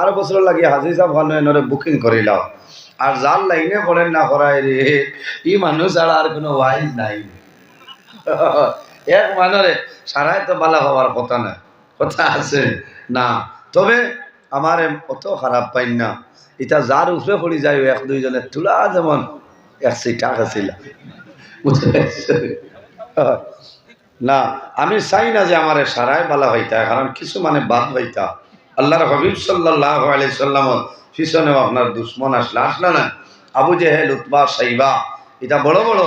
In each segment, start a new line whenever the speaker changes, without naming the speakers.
আর বছর লাগে হাজি সাহেব ভালো এনরে বুকিং করিলাম আর যার লাইনে পড়েন না করাই রে ই মানুষ ছাড়া আর কোনো ওয়াইজ নাই। এক মানুষে সারাই তো বালা হওয়ার কথা না কথা আছে। না, তবে আমার অত খারাপ পাইন না। এটা যার উপরে পড়ি যায়, এক দুইজনের তুলা যেমন এক সিটা আছিল। না, আমি চাই না যে আমার সারাই বালা হইতা কারণ কিছু মানে বাদ হইতা আল্লাহর হবিব সাল্লাহ আলি সাল্লাম পিছনেও আপনার দুশ্মন আসলে আসলে না। আবু জেহেল, উতবা, সাইবা, এটা বড় বড়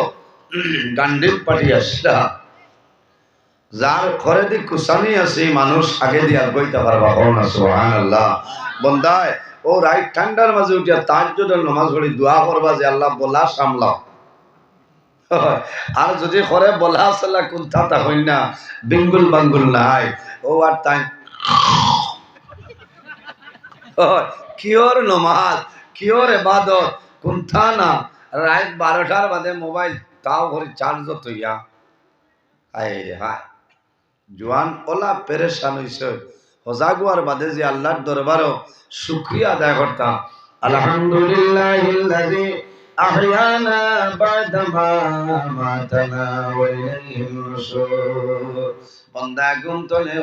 গান্ডিল পাটি আসলা। যার ঘরে দি কুসানি আছে মানুষ আগে দিয়ে আর বইতে পারবা। হো না সোহান আল্লাহ বন্দায়, ও রাইট ঠান্ডার মাঝে উঠিয়া তার জন্য নমাজ পড়ি, দোয়া করবা যে আল্লাহ বলা সামলাও। আর যদি করে বলা আসলা কুন্থা তা হই না বিঙ্গুল বাঙ্গুল নাই। ও আর তাই কিয়র নমাজ, কিয়র এবাদত কুন্থা না রাত বারোটার বাদে মোবাইল তাও করে চার্জ তৈয়া আয় হায়। জোয়ান, ওলা পেরেশান হইছে। হজাগুয়ার বাদে যে আল্লাহর দরবারও শুক্রিয়া আদায় করতাম। আলহামদুলিল্লাহিল্লাযী আহয়ানা বাদামা মাতানা ওয়া ইলাইহিন নুশুর বন্দা গুম তলে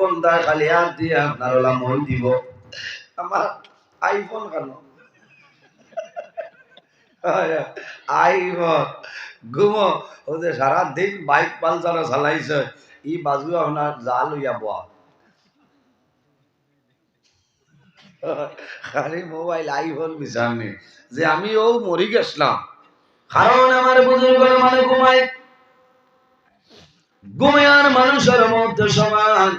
বন্দা খালি দিয়ে আপনার ওলা দিব। আমার আইফোন কেন? আইফোন বাইক পালসারও চালাইছে, ই বাজু আপনার জাল হইয়া বয়া খালি মোবাইল আইফোন বিচারনি যে আমি ও মরি গেছিলাম। কারণ আমার বুজুর্গ মানে ঘুমাই ঘুমায়ার মানুষের মধ্যে সমান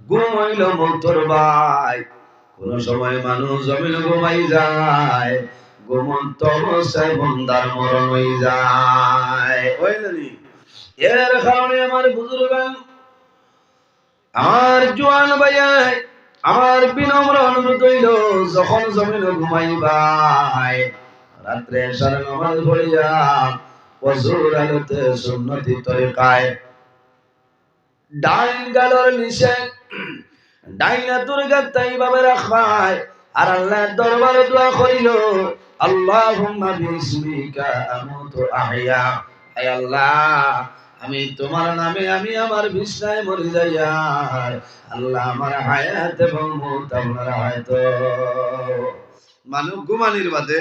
ঘুম হইল মন্তর ভাই। কোন সময় মানুষ জমিন ঘুমাই যায় ঘুমন্ত অবস্থায় বন্দার মরণ হয়ে যায়। এর কারণে আমার বুজুর্গ আমার জোয়ান ভাইয়াই আমার বিনম্র অনুরোধ হইল যখন জমিন ঘুমাইবাই রাত্রে সারা নামাজ পড়িয়া পশুর আলোতে সুন্নতি তরিকায়। ডাইন নিচে, ডাইনা দুর্গা তাই রাখায় আর আল্লাহ দরবার দোয়া আল্লাহুম্মা বিসমিকা আমুতু আহইয়া আয় আল্লাহ, আমি তোমার নামে আমি আমার বিছনায় মরে যাই আর আল্লাহ আমার হায়াত এবং মৌত আপনার হায়াত। মানুষ ঘুমানির বাদে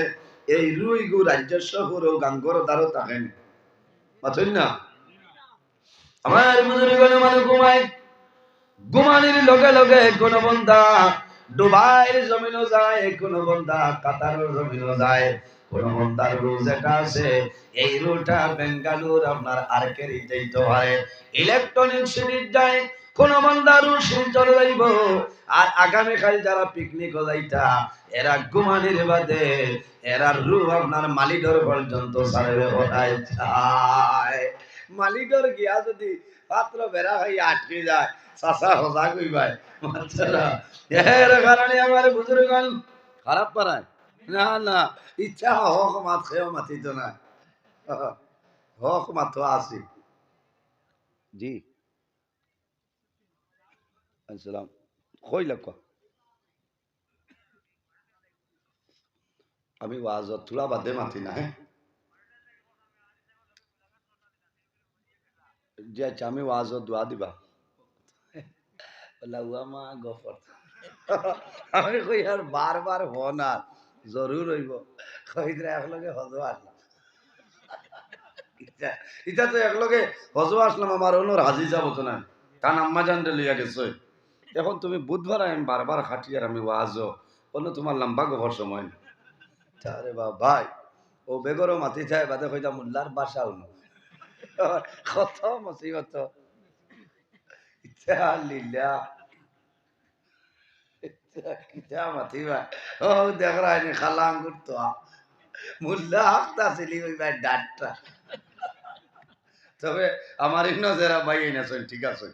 এই রুই গু রাজ্য শহর ও গাঙ্গর দ্বারও থাকেন মাথুন না আমার বুজুর্গণ মানুষ ঘুমায়। ঘুমানির লগে লগে কোন বন্দা দুবাইয়ের জমিনও যায়, কোন বন্দা কাতারের জমিনও যায়। কোন বন্দার রুজ এটা আছে, এই রুটা বেঙ্গালুর আপনার আর্কেরি যাইতে পারে ইলেকট্রনিক সিরিজ যায় কোন বন্দার রু শিলচর যাইব। আর আগামীকাল যারা পিকনিক যাইতা, এরা ঘুমানির বাদে, এরা রু আপনার মালিডর পর্যন্ত সারে ওঠায় যায়। মালিডর গিয়া যদি পাত্র বেড়া হয়ে আটকে যায় চাষা হজা কইবাই বাচ্চারা এর কারণে আমার বুজুর্গন খারাপ পারায় না না, ইচ্ছা হক মাত খেয়েও মাতিত না। হক মাত্র আসি জি। আসসালাম কই লক্ষ আমি ওয়াজত তুলা বাদে মাতি না হ্যাঁ? যে আচ্ছা আমি ওয়াজত দোয়া দিবা। লাউয়া মা গফর। আমি কই, আর বারবার হ না জরুর হইব। কই দিলে একলগে হজ আসলাম। ইটা- তো একলগে হজ আসলাম, আমার অন্য হাজি যাব তো না। কারণ আম্মা জানতে লইয়া গেছে। এখন তুমি বুধবার আমি বারবার খাটি আর আমি ওয়াজ অন্য তোমার লম্বা গভর সময় না। আরে বা ভাই, ও বেগরও মাতি যায় বাদে কইতা মোল্লার বাসা উনো কত মুসিবত লিলা। কিতা মাতিবা ও, দেখ রাইনি খালা আঙ্গুর তো। মুল্লা হাফতা ছিলি ওই ভাই ডাটটা। তবে আমার ইন্ন যারা ভাই না ঠিক আছে।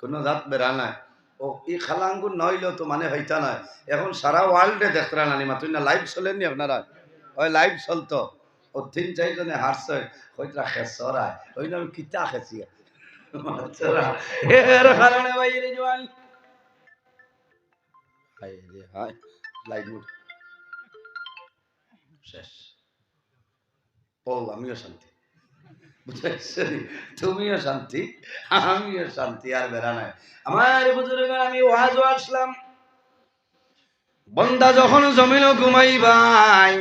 কোনো জাত বেড়া নাই। ও, ই খালা আঙ্গুর নইলেও তো মানে হইতা নাই। এখন সারা ওয়ার্ল্ডে দেখতে নানি মাতুই না লাইভ চলেননি আপনারা? ওই লাইভ চলতো। ও, তিন চারজনে হারছে হইতরা খেসরায় ওই নাম কিতা খেসিয়া আমিও শান্তি। তুমিও শান্তি, আমিও শান্তি, আর বেড়া নাই। আমার বুজুর্গ আমি ওয়াজ আসলাম বন্দা যখন জমিন ঘুমাইবাই,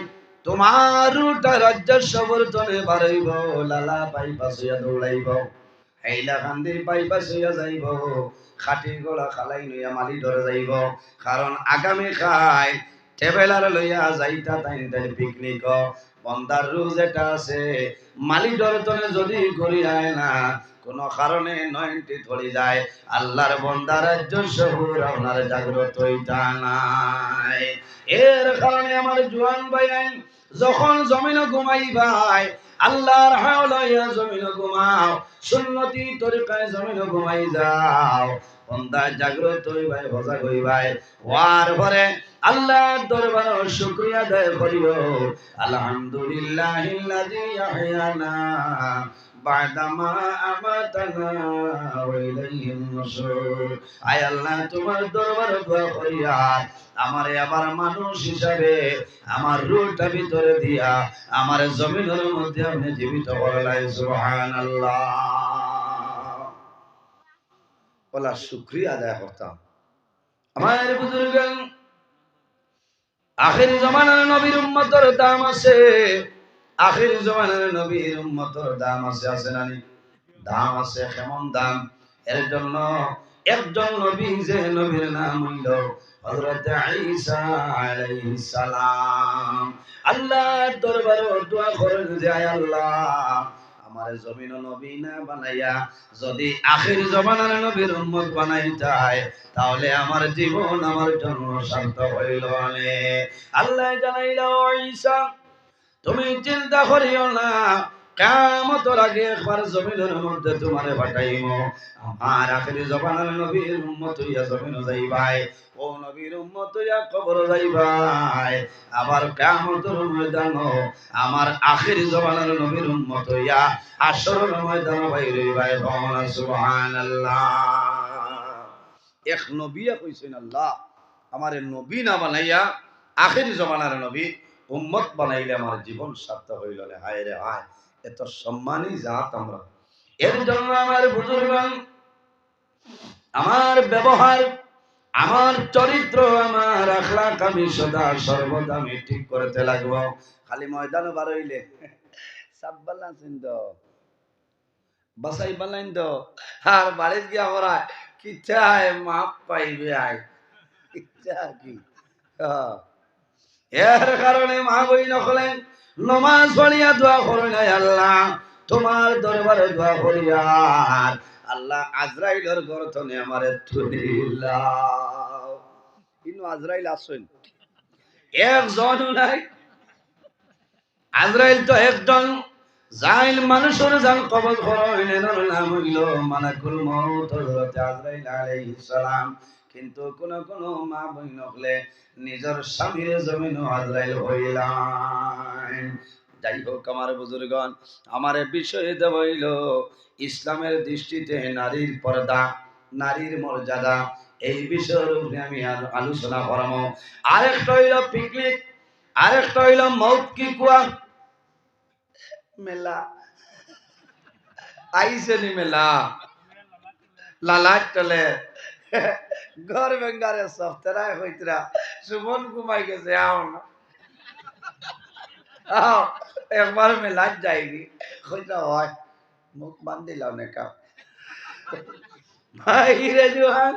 তোমার উল্টা রাজ্যের সবর্তনে বাড়াইব, লালা পাই পাশিয়া দৌড়াইব, হেইলা কান্দি পাই পাশিয়া যাইব, খাটি গলা খালাই নইয়া মালি ধরে যাইব। কারণ আগামী খাই ট্রেভেলার লইয়া যাইতা তাই পিকনিক। বন্দার রুজ এটা আছে। মালি ডরতনে যদি করি যায় না, কোন কারণে নয়নটি ধরে যায়। আল্লাহর বন্দার রাজ্য সবুর আপনার জাগ্রত নাই। এর কারণে আমার জোয়ান ভাই যখন জমিন ঘুমাই ভাই, আল্লাহর হাওলাইয়া জমিন ঘুমাও, সুন্নতি তরিকায় জমিন ঘুমাই যাও। বন্দা জাগ্রত হইবাই ভজা হইবাই ওয়ার পরে আল্লাহর দরবার শুকরিয়া আদায় করিও আলহামদুলিল্লাহিল্লাযী আহয়ানা বাদামা আমাতানা ওয়া নুশুর আয় আল্লাহ, তোমার দরবার দোয়া করিয়া আমারে আবার মানুষ হিসাবে আমার রূহটা ভিতরে দিয়া আমার জমিনের মধ্যে আপনি জীবিত করলাই, সুবহানাল্লাহ। বলা শুকরিয়া আদায় করতাম। আমার বুজুর্গ আখির জমানার নবীর উম্মতর দাম আছে। আখির জমানার নবীর উম্মতর দাম আছে আছে নানি দাম আছে, কেমন দাম? এর জন্য একজন নবী যে নবীর নাম হইল হযরত ঈসা আলাইহিস সালাম। আল্লাহর দরবারে দোয়া করেন যে আল্লাহ আমার জমিন নবী না বানাইয়া, যদি আখির জমানার নবীর উম্মত বানাইতাই তাহলে আমার জীবন, আমার জন্য শান্ত হইল নে আল্লাহ জানাইলা ঈসা তুমি চিন্তা করিও না আমার আখির জমানার নবীর হইয়া আবার আমার জমানার নবীর হইয়া আসরের ময়দান ভাই ভগবান সুবহানাল্লাহ। এক নবিয়া কইছেন, আল্লাহ, আমার নবী না বানাইয়া আখির জমানার নবী উম্মত বানাইলে আমার জীবন সার্থক হইল হায় রে, হায়। এত সম্মানী জাত আমরা। এর জন্য আমার বুজুর্গ আমার ব্যবহার, আমার চরিত্র, আমার আখলাক আমি সদা সর্বদা আমি ঠিক করতে লাগবো। খালি ময়দানে বার হইলে। সাব্বাল আছেন তো বাসাই বালাইন তো। আর বাড়ির গিয়া আমরা কিচ্ছা আয় মাপ পাইবে আয় কি। এর কারণে মা বই নকলেন। নমাজ পড়িয়া দোয়া করি নাই আল্লাহ, তোমার দরবারে দোয়া করিয়া আল্লাহ আজরাইলের গর্তনে আমারে কিন্তু আজরাইল আসেন। একজন নাই। আজরাইল তো একজন। জাইল মানুষের জান কবল করইলেন নাম হইল আজরাইল আলাইহিস সালাম। কিন্তু কোন কোন মা বই নকলে নিজের স্বামীর জমিন আজরাইল হইলাম যাই হোক আমার বুজুর্গণ, আমার বিষয়ে দেব ইসলামের দৃষ্টিতে নারীর পর্দা, নারীর মর্যাদা, এই বিষয়ের উপরে আমি আলোচনা করব। আরেকটা হইল পিকনিক, আরেকটা হইল মৌত কি কুয়া? মেলা। আইসে নি মেলা? লালাট তলে। ঘর বেঙ্গারে সপ্তাহে হইতরা সুমন ঘুমাই গেছে আও না আও একবার মেলাত যাইনি হইতা হয় মুখ বান্ধিলাম না কাপ ভাই রে জোহান